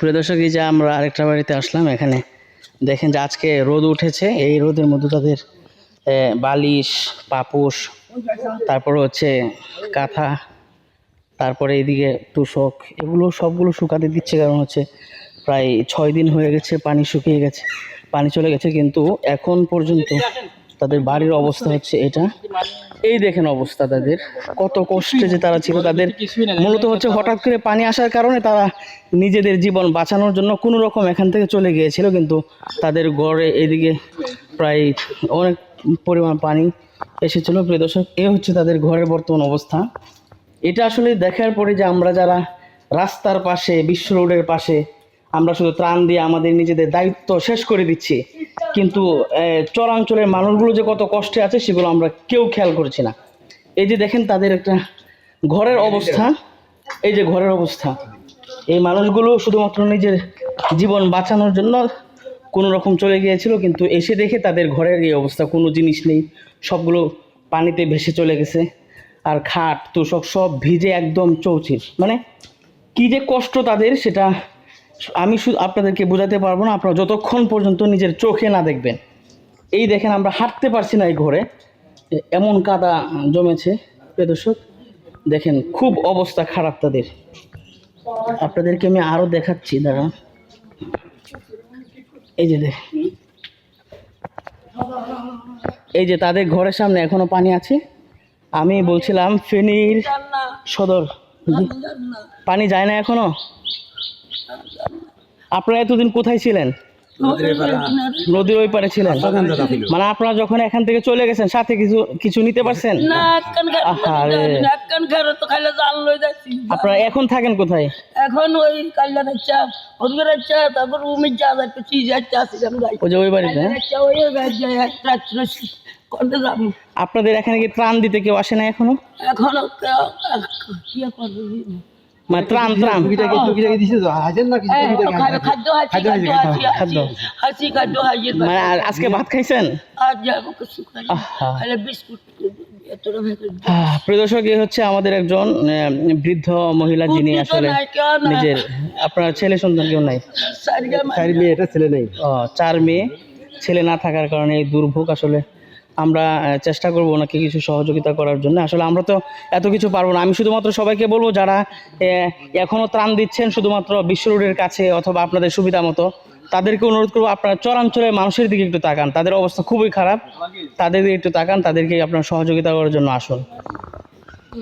প্রিয় দর্শক, এই যে আমরা আরেকটা বাড়িতে আসলাম এখানে। দেখেন যে আজকে রোদ উঠেছে, এই রোদের মধ্যে তাদের বালিশ পাপুস তারপর হচ্ছে কাঁথা, তারপরে এইদিকে তুষক, এগুলো সবগুলো শুকাতে দিচ্ছে কারণ হচ্ছে প্রায় ছয় দিন হয়ে গেছে, পানি শুকিয়ে গেছে, পানি চলে গেছে, কিন্তু এখন পর্যন্ত তাদের বাড়ির অবস্থা হচ্ছে এটা। এই দেখেন অবস্থা তাদের। কত কষ্টে যে তারা ছিল। তাদের মূলত হচ্ছে হঠাৎ করে পানি আসার কারণে তারা নিজেদের জীবন বাঁচানোর জন্য কোনো রকম এখান থেকে চলে গিয়েছিল, কিন্তু তাদের গড়ে এদিকে প্রায় অনেক পরিমাণ পানি এসেছিল। প্রিয় দর্শক, এ হচ্ছে তাদের ঘরের বর্তমান অবস্থা। এটা আসলে দেখার পরে যে আমরা যারা রাস্তার পাশে, বিশ্ব রোডের পাশে আমরা শুধু ত্রাণ দিয়ে আমাদের নিজেদের দায়িত্ব শেষ করে দিচ্ছি কিন্তু চরাঞ্চলের মানুষগুলো যে কত কষ্টে আছে সেগুলো আমরা কেউ খেয়াল করছি না। এই যে দেখেন তাদের একটা ঘরের অবস্থা। এই যে ঘরের অবস্থা। এই মানুষগুলো শুধুমাত্র নিজের জীবন বাঁচানোর জন্য কোনো রকম চলে গিয়েছিল, কিন্তু এসে দেখে তাদের ঘরের এই অবস্থা। কোনো জিনিস নেই। সবগুলো পানিতে ভেসে চলে গেছে। আর খাট, তোষক সব ভিজে একদম চৌচির। মানে কি যে কষ্ট তাদের, সেটা আমি শুধু আপনাদেরকে বোঝাতে পারব না আপনারা যতক্ষণ পর্যন্ত নিজের চোখে না দেখবেন। এই দেখেন আমরা হাঁটতে পারছি না এই ঘরে। এমন কাদা জমেছে প্রিয় দর্শক। দেখেন খুব অবস্থা খারাপ তাদের। আপনাদেরকে আমি আরও দেখাচ্ছি দাঁড়া এই যে দেখ। এই যে তাদের ঘরের সামনে এখনও পানি আছে। আমি বলছিলাম ফেনীর সদর। পানি যায় না এখনও? আপনারা এতদিন কোথায় ছিলেন? নদীর ওই পারে ছিলেন। মানে আপনারা যখন এখান থেকে চলে গেছেন সাথে কিছু কিছু নিতে পারছেন? আপনারা এখন থাকেন কোথায়? এখন ওই কাল্লা রাচ্চা ওদিকে রাচ্চা তারপর উমির যা যাচ্ছে চিজ যাচ্ছে আসি ওই যে ওই বাড়িতে? রাচ্চা ওই যাই একটা করতে যাব। আপনাদের এখানে কি ত্রাণ দিতে কেউ আসে না এখনও? এখনও কি করবে মানে ত্রাণ ত্রাণ। মানে আজকে ভাত খাইছেন? আর যাব কিছু খাই আহা। খাইলে বিস্কুট এতটা ভেতর আহ, প্রিয় দর্শক এই হচ্ছে আমাদের একজন বৃদ্ধ মহিলা যিনি আসলে। নিজের আপনার ছেলে সন্তান কেউ নাই? চার মেয়ে এটা ছেলে নেই। চার মেয়ে। ছেলে না থাকার কারণে এই দুর্ভোগ আসলে আমরা চেষ্টা করব ওনাকে কিছু সহযোগিতা করার জন্য। আসলে আমরা তো এত কিছু পারব না। আমি শুধুমাত্র সবাইকে বলব যারা এখনও এখনও ত্রাণ দিচ্ছেন শুধুমাত্র বিশ্ব রোডের কাছে অথবা আপনাদের সুবিধা মতো, তাদেরকে অনুরোধ করব আপনারা চরাঞ্চলের মানুষের দিকে একটু তাকান। তাদের অবস্থা খুবই খারাপ। তাদের দিকে একটু তাকান, তাদেরকে আপনার সহযোগিতা করার জন্য আসুন।